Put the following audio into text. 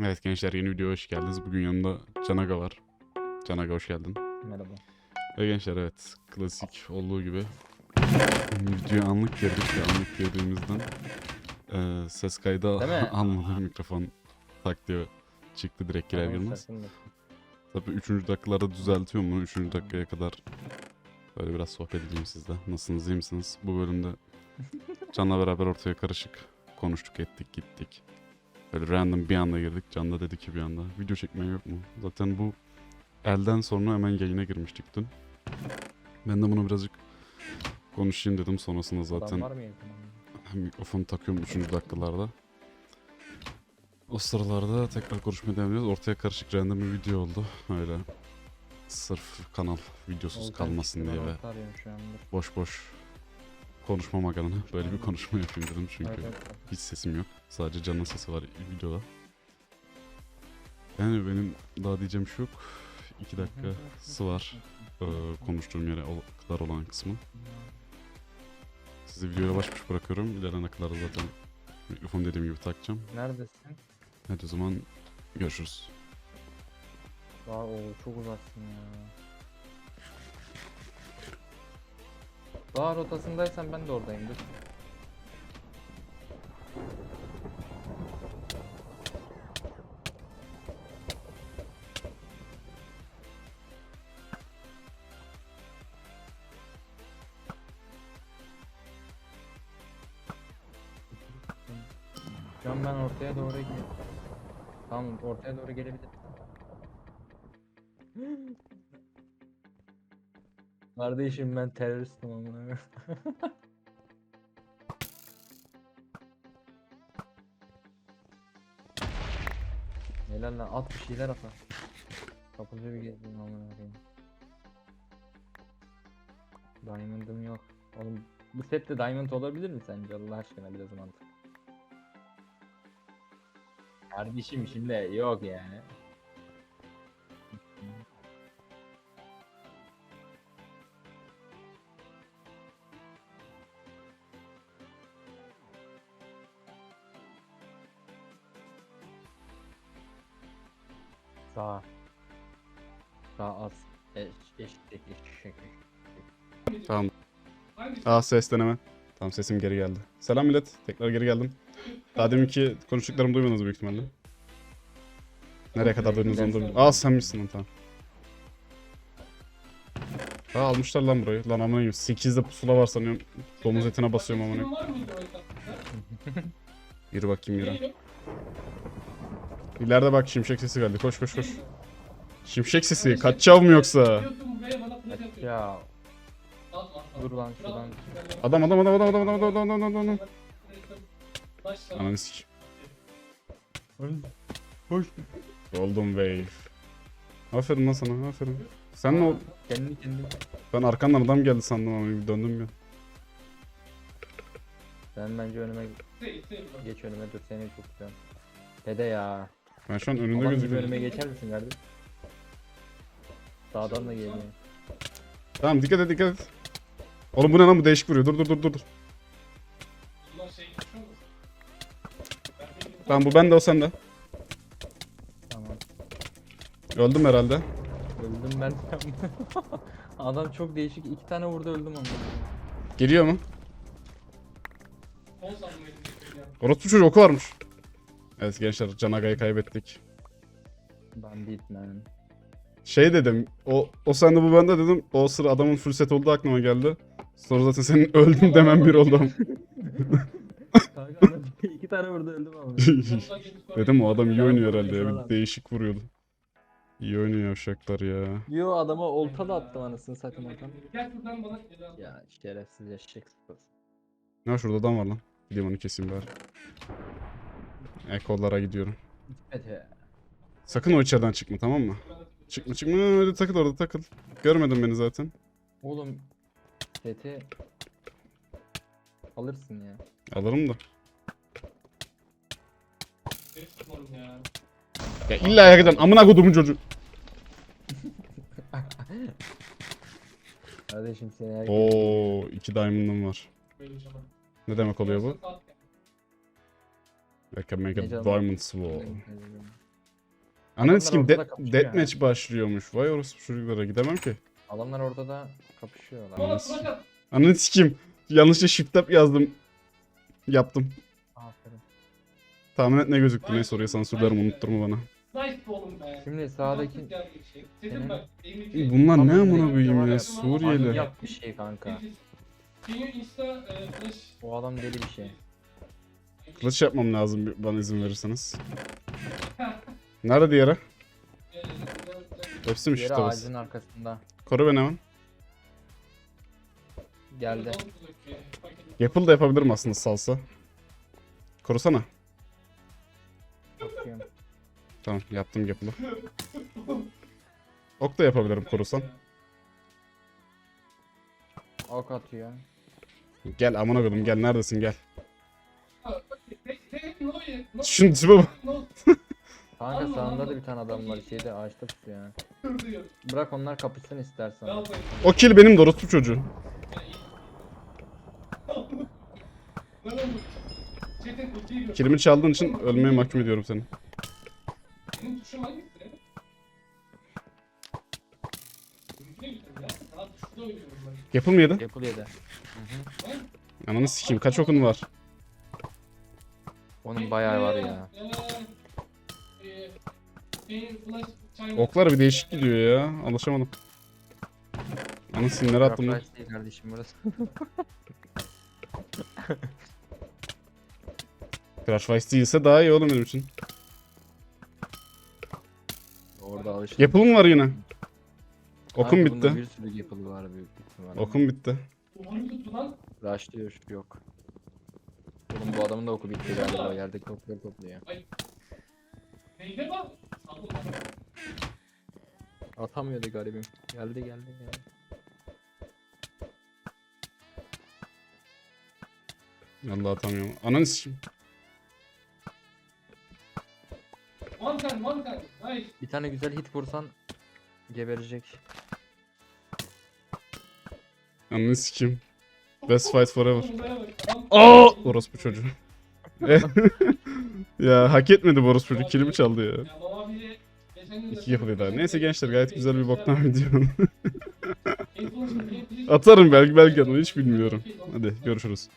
Evet gençler yeni videoya hoş geldiniz. Bugün yanımda Canaga var. Canaga hoş geldin. Merhaba. Ve gençler evet klasik olduğu gibi videoya anlık girdik ve anlık girdiğimizden eee, ses mi? almadı mikrofon tak diye çıktı direkt girer girmez. Tabii 3. dakikalarda düzeltiyorum bunu. 3. dakikaya kadar böyle biraz sohbet edeyim sizle. Nasılsınız iyi misiniz? Bu bölümde Can'la beraber ortaya karışık konuştuk ettik gittik. Böyle random bir anda girdik. Can da dedi ki bir anda video çekmeye yok mu? Zaten bu elden sonra hemen yayına girmiştik dün. Ben de bunu birazcık konuşayım dedim. Sonrasında zaten Adam var mı yakın? mikrofonu takıyorum 3. dakikalarda. O sıralarda tekrar konuşmaya devam ediyoruz. Ortaya karışık random bir video oldu. Öyle sırf kanal videosuz Volkan kalmasın diye ve boş boş konuşmamak adına böyle bir konuşma yapayım dedim çünkü Evet, evet. hiç sesim yok. Sadece canın sesi var videoda. Yani benim daha diyeceğim şu yok. 2 dakikası var ee, konuştuğum yere kadar olan kısmı. Sizi videoya baş başa bırakıyorum. İlerine kadar zaten mikrofon dediğim gibi takacağım. Neredesin? Hadi o zaman görüşürüz. Aa o çok uzaksın ya. Dağ rotasındaysan ben de oradayımdır. Şu an ben ortaya doğru gidiyorum. Tamam ortaya doğru gelebilirim. Kardeşim ben teröristim amına. Helal lan at bir şeyler at. Kapıcı bir gezdim amına koyayım. Diamond'ım yok. Oğlum bu sette diamond olabilir mi sence Allah aşkına biraz mantık. Kardeşim şimdi yok yani. Sağ. Sağ az. Eş, eşek, eşek. Tamam. Aa ses deneme. Tamam sesim geri geldi. Selam millet. Tekrar geri geldim. Daha deminki konuştuklarımı duymadınız büyük ihtimalle. Nereye kadar duydunuz onu da. Aa sen misin lan tamam. Aa almışlar lan burayı. Lan amına koyayım 8'de pusula var sanıyorum. Domuz etine basıyorum amına koyayım. Yürü bakayım yürü. İleride bak şimşek sesi geldi. Koş koş koş. Şimşek sesi. Kaçacağım mı yoksa? Ya dur lan şuradan. Adam adam adam adam adam adam adam adam adam adam. Ananı sik. Hoş. Oldum wave. Aferin lan sana aferin. Sen ne ol? Kendi kendi. Ben arkandan adam geldi sandım ama bir döndüm ya. Sen bence önüme geç önüme dur seni çok güzel. Dede ya. Ben şu an önünde gözüküyorum. önüme geçer misin kardeşim? Sağdan da geliyor. Tamam dikkat et dikkat et. Oğlum bu ne lan bu değişik vuruyor. Dur dur dur dur. dur. Tamam bu ben de o sende. Tamam. Öldüm herhalde. Öldüm ben. Adam çok değişik. iki tane vurdu öldüm ama. Geliyor mu? Orospu çocuğu oku varmış. Evet gençler Canaga'yı kaybettik. Bandit man. Şey dedim, o, o sende bu bende dedim. O sıra adamın full set olduğu aklıma geldi. Sonra zaten senin öldün demen bir oldu. Kanka adam iki tane vurdu öldüm ama. dedim o adam iyi oynuyor herhalde ya. Bir değişik vuruyordu. İyi oynuyor yavşaklar ya. Yo adama olta da attım anasını satayım adam. Gel şuradan bana ceza al. Ya şerefsiz eşek. Ne şurada adam var lan. Gideyim onu keseyim bari. Ekollara gidiyorum. Sakın o içeriden çıkma tamam mı? Çıkma çıkma öyle takıl orada takıl. Görmedin beni zaten. Oğlum seti alırsın ya. Alırım da. Ya. İlla yakacaksın amına kodumun çocuğu. Kardeşim seni her Oo iki diamond'ım var. Ne demek oluyor bu? I can make a diamond sword. Ananı sikim deathmatch başlıyormuş. Vay orası çocuklara gidemem ki. Adamlar orada da kapışıyorlar. Ananı sikim. Yanlışlıkla shift up yazdım. Yaptım. Aferin. Tahmin et ne gözüktü neyse oraya sansürlerim unutturma bana. Şimdi sağdaki... Senin... Bunlar ne amına koyayım ya Suriyeli. Yap bir şey kanka. O adam deli bir şey. Kılıç yapmam lazım bana izin verirseniz. Nerede diğeri? Hepsi mi bas? ağacın arkasında. Koru beni hemen. Geldi. Yapıl da yapabilirim aslında salsa. Korusana. Bakıyorum. Tamam yaptım yapılı. Ok da yapabilirim korusan. Ok atıyor. Gel amına koydum gel neredesin gel. Şu Şunun tipe bak. Kanka sağında da bir tane adam var. Şeyde ağaçta tutuyor yani. Bırak onlar kapışsın istersen. O kill benim de orospu çocuğu. Kilimi çaldığın için ölmeye mahkum ediyorum seni. Benim tuşum hangisi? Ne güzel ya. Sana tuşta oynuyorum ben. Yapıl mı yedi? Yapıl yedi. Ananı sikeyim kaç okun var? Onun bayağı var ya. Oklar bir değişik gidiyor ya. Alışamadım. Anı sinirleri attım lan. Surprise değil kardeşim burası. Crash Vice değilse daha iyi oğlum benim için. Orada alıştık. Yapıl mı var yine? Okum bunda bitti. Bir sürü yapılı var büyük ihtimalle. Okum bitti. Lan? Rush'lıyor şu yok. Bu adamın da oku bitti galiba. Yerdeki okları topluyor. Atamıyordu garibim. Geldi geldi geldi. Allah atamıyorum. Ananı sikeyim. One time, one time. Nice. Bir tane güzel hit vursan geberecek. Ananı sikeyim. Best fight forever. Aa! Orospu çocuğu. ya hak etmedi bu orospu çocuk. Kilimi çaldı ya. İki yapılıyor daha. Neyse gençler gayet güzel bir boktan video. Atarım belki belki ama hiç bilmiyorum. Hadi görüşürüz.